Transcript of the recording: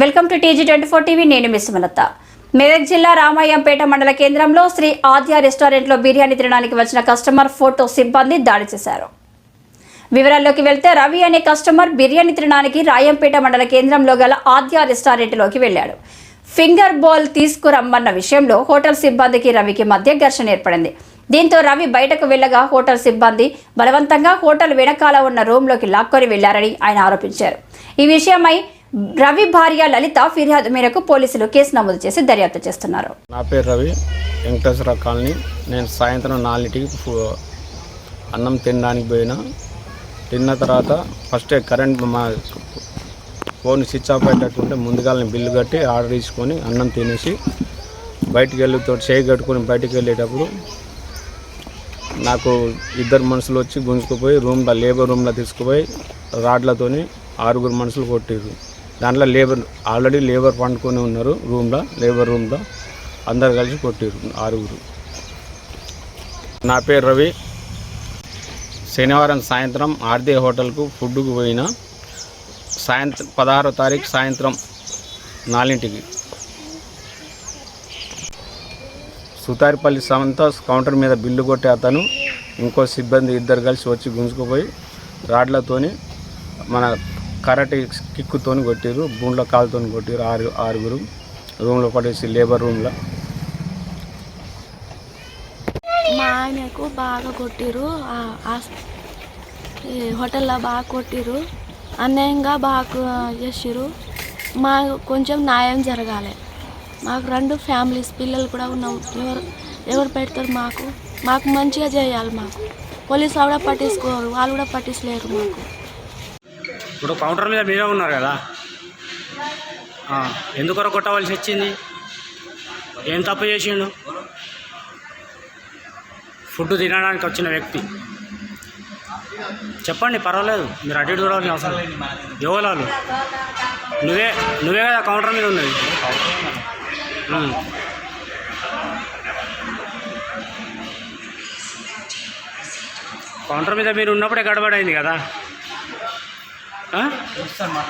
Welcome to TG twenty four TV నేను miss Malatha Medak జిల్లా రామయ్యంపేట మండల కేంద్రంలో శ్రీ ఆద్య రెస్టారెంట్లో బిర్యానీ తినడానికి వచ్చిన కస్టమర్ ఫోటో సిబ్బంది దాడి చేశారు. వివరాల్లోకి వెళ్తే రవి అనే కస్టమర్ బిర్యానీ తినడానికి రాయంపేట మండల కేంద్రంలో గల ఆద్య రెస్టారెంట్లోకి వెళ్ళాడు. ఫింగర్ బౌల్ తీసుకురమ్మన్న విషయంలో హోటల్ సిబ్బందికి రవికి మధ్య ఘర్షణ ఏర్పడింది. దీంతో రవి బయటకు వెళ్ళగా హోటల్ సిబ్బంది బలవంతంగా హోటల్ వెనకాల ఉన్న రూమ్లోకి లాక్కొని వెళ్ళారని ఆయన ఆరోపించారు. ఈ విషయమై రవి భార్య లలిత ఫిర్యాదు మేరకు పోలీసులు కేసు నమోదు చేసి దర్యాప్తు చేస్తున్నారు. నా పేరు రవి వెంకటేశ్వర కాలనీ. నేను సాయంత్రం నాలుగింటికి ఫో- అన్నం తినడానికి పోయినా. తిన్న తర్వాత ఫస్ట్ కరెంట్ మా ఫోన్ స్విచ్ ఆఫ్ అయ్యేటట్టుంటే ముందుగానే బిల్లు కట్టి ఆర్డర్ తీసుకొని అన్నం తినేసి బయటికి వెళ్ళితో చేయి కట్టుకొని బయటికి వెళ్ళేటప్పుడు నాకు ఇద్దరు మనుషులు వచ్చి గుంజుకుపోయి రూమ్లో లేబర్ రూమ్లో తీసుకుపోయి రాడ్లతోని ఆరుగురు మనుషులు కొట్టిర్రు. దాంట్లో లేబర్ ఆల్రెడీ లేబర్ పండుకొని ఉన్నారు రూమ్లో లేబర్ రూమ్లో. అందరు కలిసి కొట్టారు ఆరుగురు. నా పేరు రవి. శనివారం సాయంత్రం ఆర్దే హోటల్కు ఫుడ్కు పోయిన సాయంత్రం పదహారో తారీఖు సాయంత్రం నాలింటికి సుతారిపల్లి సమంత కౌంటర్ మీద బిల్లు కొట్టే అతను ఇంకో సిబ్బంది ఇద్దరు కలిసి వచ్చి గుంజుకుపోయి రాడ్లతోని మన కరాటే కిక్కుతోని కొట్టారు బూండ్ల కాలుతో కొట్టారు ఆరు ఆరుగురు. రూమ్లో పడేసి లేబర్ రూమ్లో. మా ఆయనకు బాగా కొట్టిరు ఆ- ఈ హోటల్లో బాగా కొట్టిరు అన్యాయంగా బాగా చేసిరు మాకు కొంచెం న్యాయం జరగాలి. మాకు రెండు ఫ్యామిలీస్ పిల్లలు కూడా ఉన్నాం ఎవరు ఎవరు పెడతారు మాకు? మాకు మంచిగా చేయాలి మాకు. పోలీసు కూడా పట్టించుకోరు. వాళ్ళు కూడా పట్టించలేరు మాకు. ఇప్పుడు కౌంటర్ మీద మీరే ఉన్నారు కదా? ఆ, ఎందుకొరకు కొట్టవలసి వచ్చింది? ఏం తప్పు చేసిండు? ఫుడ్ తినడానికి వచ్చిన వ్యక్తి. చెప్పండి పర్వాలేదు. మీరు అటు ఇటు చూడాల్సిన అవసరం లేదు. నువ్వే నువ్వే కదా కౌంటర్ మీద ఉన్నది. కౌంటర్ మీద మీరు ఉన్నప్పుడే గడబడైంది కదా? 啊？什么